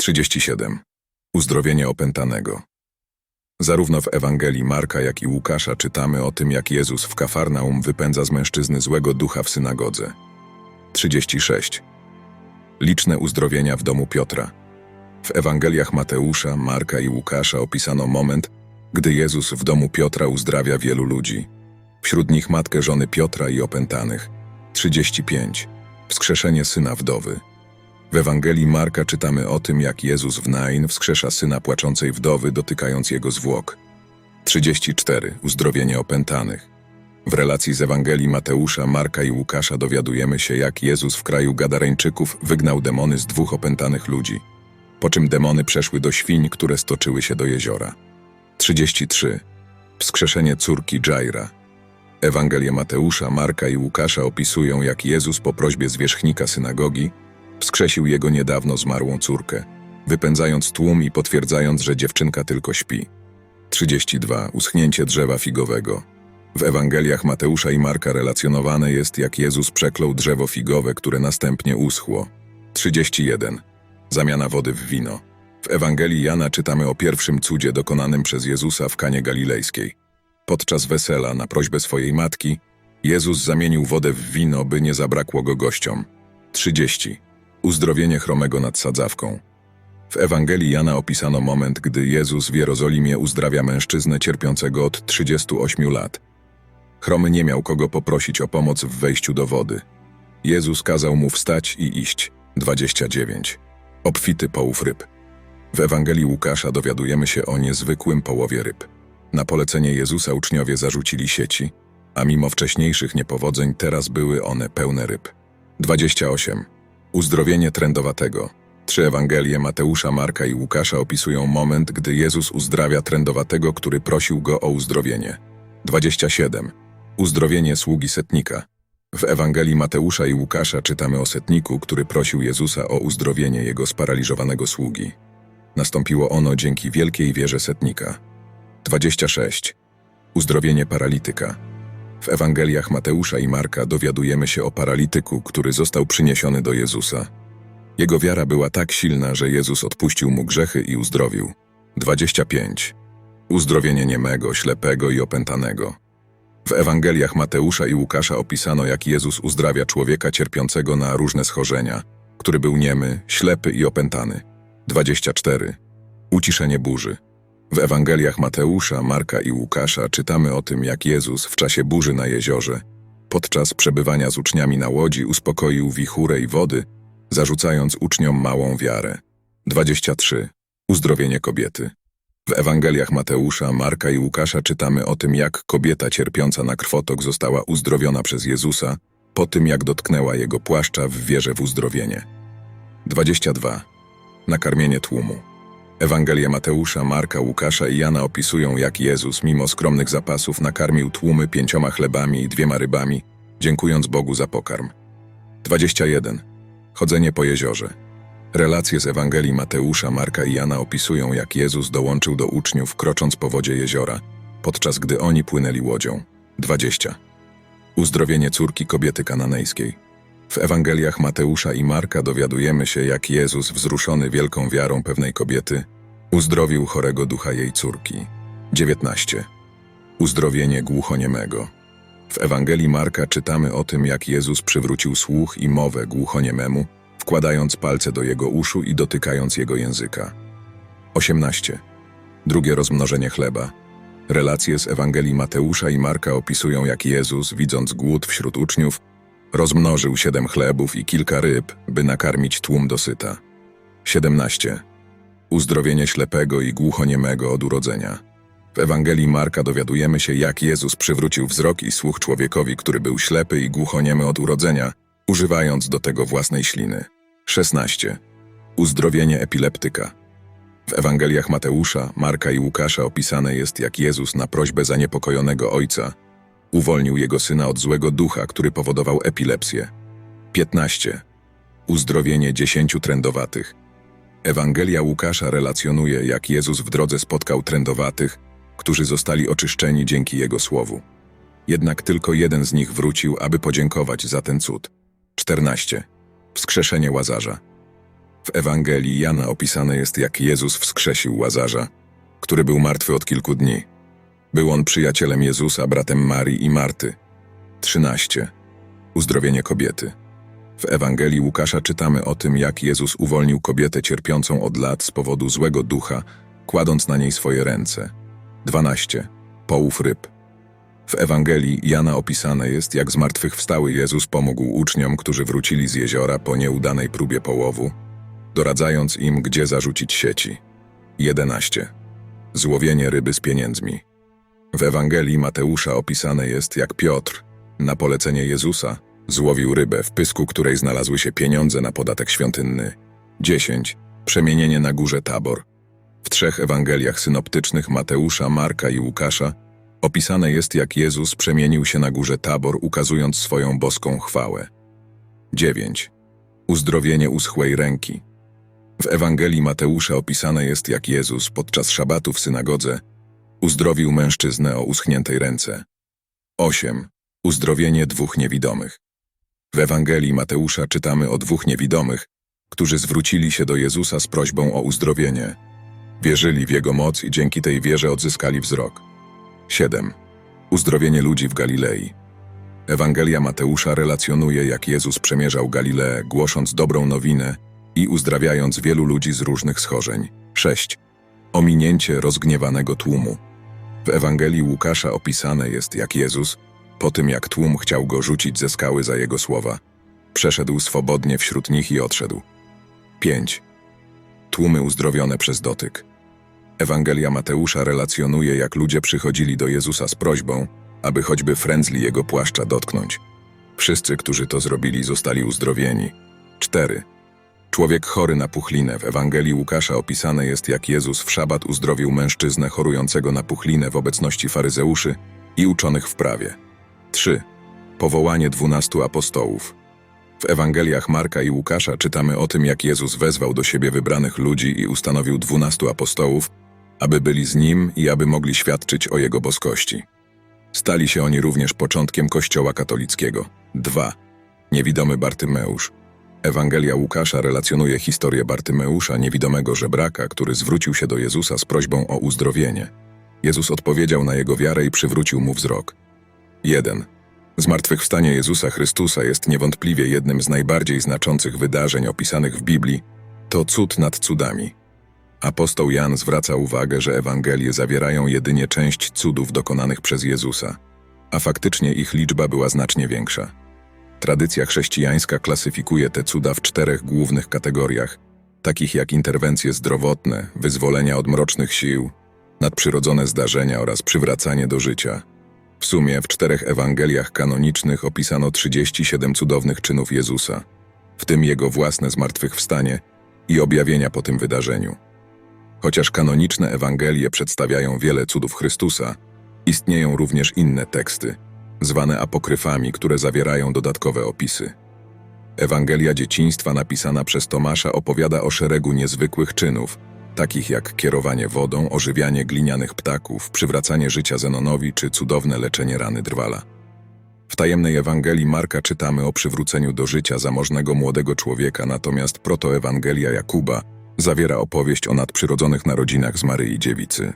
37. Uzdrowienie opętanego. Zarówno w Ewangelii Marka, jak i Łukasza czytamy o tym, jak Jezus w Kafarnaum wypędza z mężczyzny złego ducha w synagodze. 36. Liczne uzdrowienia w domu Piotra. W Ewangeliach Mateusza, Marka i Łukasza opisano moment, gdy Jezus w domu Piotra uzdrawia wielu ludzi. Wśród nich matkę żony Piotra i opętanych. 35. Wskrzeszenie syna wdowy. W Ewangelii Marka czytamy o tym, jak Jezus w Nain wskrzesza syna płaczącej wdowy, dotykając jego zwłok. 34. Uzdrowienie opętanych. W relacji z Ewangelii Mateusza, Marka i Łukasza dowiadujemy się, jak Jezus w kraju Gadareńczyków wygnał demony z dwóch opętanych ludzi, po czym demony przeszły do świń, które stoczyły się do jeziora. 33. Wskrzeszenie córki Jaira. Ewangelie Mateusza, Marka i Łukasza opisują, jak Jezus po prośbie zwierzchnika synagogi wskrzesił jego niedawno zmarłą córkę, wypędzając tłum i potwierdzając, że dziewczynka tylko śpi. 32. Uschnięcie drzewa figowego. W Ewangeliach Mateusza i Marka relacjonowane jest, jak Jezus przeklął drzewo figowe, które następnie uschło. 31. Zamiana wody w wino. W Ewangelii Jana czytamy o pierwszym cudzie dokonanym przez Jezusa w Kanie Galilejskiej. Podczas wesela, na prośbę swojej matki, Jezus zamienił wodę w wino, by nie zabrakło go gościom. 30. Uzdrowienie chromego nad sadzawką. W Ewangelii Jana opisano moment, gdy Jezus w Jerozolimie uzdrawia mężczyznę cierpiącego od 38 lat. Chromy nie miał kogo poprosić o pomoc w wejściu do wody. Jezus kazał mu wstać i iść. 29. Obfity połów ryb. W Ewangelii Łukasza dowiadujemy się o niezwykłym połowie ryb. Na polecenie Jezusa uczniowie zarzucili sieci, a mimo wcześniejszych niepowodzeń teraz były one pełne ryb. 28. Uzdrowienie trędowatego. Trzy Ewangelie Mateusza, Marka i Łukasza opisują moment, gdy Jezus uzdrawia trędowatego, który prosił go o uzdrowienie. 27. Uzdrowienie sługi setnika. W Ewangelii Mateusza i Łukasza czytamy o setniku, który prosił Jezusa o uzdrowienie jego sparaliżowanego sługi. Nastąpiło ono dzięki wielkiej wierze setnika. 26. Uzdrowienie paralityka. W Ewangeliach Mateusza i Marka dowiadujemy się o paralityku, który został przyniesiony do Jezusa. Jego wiara była tak silna, że Jezus odpuścił mu grzechy i uzdrowił. 25. Uzdrowienie niemego, ślepego i opętanego. W Ewangeliach Mateusza i Łukasza opisano, jak Jezus uzdrawia człowieka cierpiącego na różne schorzenia, który był niemy, ślepy i opętany. 24. Uciszenie burzy. W Ewangeliach Mateusza, Marka i Łukasza czytamy o tym, jak Jezus w czasie burzy na jeziorze, podczas przebywania z uczniami na łodzi, uspokoił wichurę i wody, zarzucając uczniom małą wiarę. 23. Uzdrowienie kobiety. W Ewangeliach Mateusza, Marka i Łukasza czytamy o tym, jak kobieta cierpiąca na krwotok została uzdrowiona przez Jezusa, po tym jak dotknęła jego płaszcza w wierze w uzdrowienie. 22. Nakarmienie tłumu. Ewangelie Mateusza, Marka, Łukasza i Jana opisują, jak Jezus, mimo skromnych zapasów, nakarmił tłumy pięcioma chlebami i dwiema rybami, dziękując Bogu za pokarm. 21. Chodzenie po jeziorze. Relacje z Ewangelii Mateusza, Marka i Jana opisują, jak Jezus dołączył do uczniów, krocząc po wodzie jeziora, podczas gdy oni płynęli łodzią. 20. Uzdrowienie córki kobiety kananejskiej. W Ewangeliach Mateusza i Marka dowiadujemy się, jak Jezus, wzruszony wielką wiarą pewnej kobiety, uzdrowił chorego ducha jej córki. 19. Uzdrowienie głuchoniemego. W Ewangelii Marka czytamy o tym, jak Jezus przywrócił słuch i mowę głuchoniememu, wkładając palce do jego uszu i dotykając jego języka. 18. Drugie rozmnożenie chleba. Relacje z Ewangelii Mateusza i Marka opisują, jak Jezus, widząc głód wśród uczniów, rozmnożył siedem chlebów i kilka ryb, by nakarmić tłum dosyta. 17. Uzdrowienie ślepego i głuchoniemego od urodzenia. W Ewangelii Marka dowiadujemy się, jak Jezus przywrócił wzrok i słuch człowiekowi, który był ślepy i głuchoniemy od urodzenia, używając do tego własnej śliny. 16. Uzdrowienie epileptyka. W Ewangeliach Mateusza, Marka i Łukasza opisane jest, jak Jezus na prośbę zaniepokojonego ojca uwolnił jego syna od złego ducha, który powodował epilepsję. 15. Uzdrowienie dziesięciu trędowatych. Ewangelia Łukasza relacjonuje, jak Jezus w drodze spotkał trędowatych, którzy zostali oczyszczeni dzięki Jego słowu. Jednak tylko jeden z nich wrócił, aby podziękować za ten cud. 14. Wskrzeszenie Łazarza. W Ewangelii Jana opisane jest, jak Jezus wskrzesił Łazarza, który był martwy od kilku dni. Był on przyjacielem Jezusa, bratem Marii i Marty. 13. Uzdrowienie kobiety. W Ewangelii Łukasza czytamy o tym, jak Jezus uwolnił kobietę cierpiącą od lat z powodu złego ducha, kładąc na niej swoje ręce. 12. Połów ryb. W Ewangelii Jana opisane jest, jak zmartwychwstały Jezus pomógł uczniom, którzy wrócili z jeziora po nieudanej próbie połowu, doradzając im, gdzie zarzucić sieci. 11. Złowienie ryby z pieniędzmi. W Ewangelii Mateusza opisane jest, jak Piotr, na polecenie Jezusa, złowił rybę, w pysku której znalazły się pieniądze na podatek świątynny. 10. Przemienienie na górze Tabor. W trzech Ewangeliach synoptycznych Mateusza, Marka i Łukasza opisane jest, jak Jezus przemienił się na górze Tabor, ukazując swoją boską chwałę. 9. Uzdrowienie uschłej ręki. W Ewangelii Mateusza opisane jest, jak Jezus podczas szabatu w synagodze uzdrowił mężczyznę o uschniętej ręce. 8. Uzdrowienie dwóch niewidomych. W Ewangelii Mateusza czytamy o dwóch niewidomych, którzy zwrócili się do Jezusa z prośbą o uzdrowienie. Wierzyli w Jego moc i dzięki tej wierze odzyskali wzrok. 7. Uzdrowienie ludzi w Galilei. Ewangelia Mateusza relacjonuje, jak Jezus przemierzał Galileę, głosząc dobrą nowinę i uzdrawiając wielu ludzi z różnych schorzeń. 6. Ominięcie rozgniewanego tłumu. W Ewangelii Łukasza opisane jest, jak Jezus, po tym jak tłum chciał go rzucić ze skały za jego słowa, przeszedł swobodnie wśród nich i odszedł. 5. Tłumy uzdrowione przez dotyk. Ewangelia Mateusza relacjonuje, jak ludzie przychodzili do Jezusa z prośbą, aby choćby frędzli jego płaszcza dotknąć. Wszyscy, którzy to zrobili, zostali uzdrowieni. 4. Człowiek chory na puchlinę. W Ewangelii Łukasza opisane jest, jak Jezus w szabat uzdrowił mężczyznę chorującego na puchlinę w obecności faryzeuszy i uczonych w prawie. 3. Powołanie dwunastu apostołów. W Ewangeliach Marka i Łukasza czytamy o tym, jak Jezus wezwał do siebie wybranych ludzi i ustanowił dwunastu apostołów, aby byli z Nim i aby mogli świadczyć o Jego boskości. Stali się oni również początkiem Kościoła katolickiego. 2. Niewidomy Bartymeusz. Ewangelia Łukasza relacjonuje historię Bartymeusza, niewidomego żebraka, który zwrócił się do Jezusa z prośbą o uzdrowienie. Jezus odpowiedział na jego wiarę i przywrócił mu wzrok. 1. Zmartwychwstanie Jezusa Chrystusa jest niewątpliwie jednym z najbardziej znaczących wydarzeń opisanych w Biblii. To cud nad cudami. Apostoł Jan zwraca uwagę, że Ewangelie zawierają jedynie część cudów dokonanych przez Jezusa, a faktycznie ich liczba była znacznie większa. Tradycja chrześcijańska klasyfikuje te cuda w czterech głównych kategoriach, takich jak interwencje zdrowotne, wyzwolenia od mrocznych sił, nadprzyrodzone zdarzenia oraz przywracanie do życia. W sumie w czterech Ewangeliach kanonicznych opisano 37 cudownych czynów Jezusa, w tym Jego własne zmartwychwstanie i objawienia po tym wydarzeniu. Chociaż kanoniczne Ewangelie przedstawiają wiele cudów Chrystusa, istnieją również inne teksty, zwane apokryfami, które zawierają dodatkowe opisy. Ewangelia dzieciństwa napisana przez Tomasza opowiada o szeregu niezwykłych czynów, takich jak kierowanie wodą, ożywianie glinianych ptaków, przywracanie życia Zenonowi czy cudowne leczenie rany drwala. W tajemnej Ewangelii Marka czytamy o przywróceniu do życia zamożnego młodego człowieka, natomiast protoewangelia Jakuba zawiera opowieść o nadprzyrodzonych narodzinach z Maryi Dziewicy.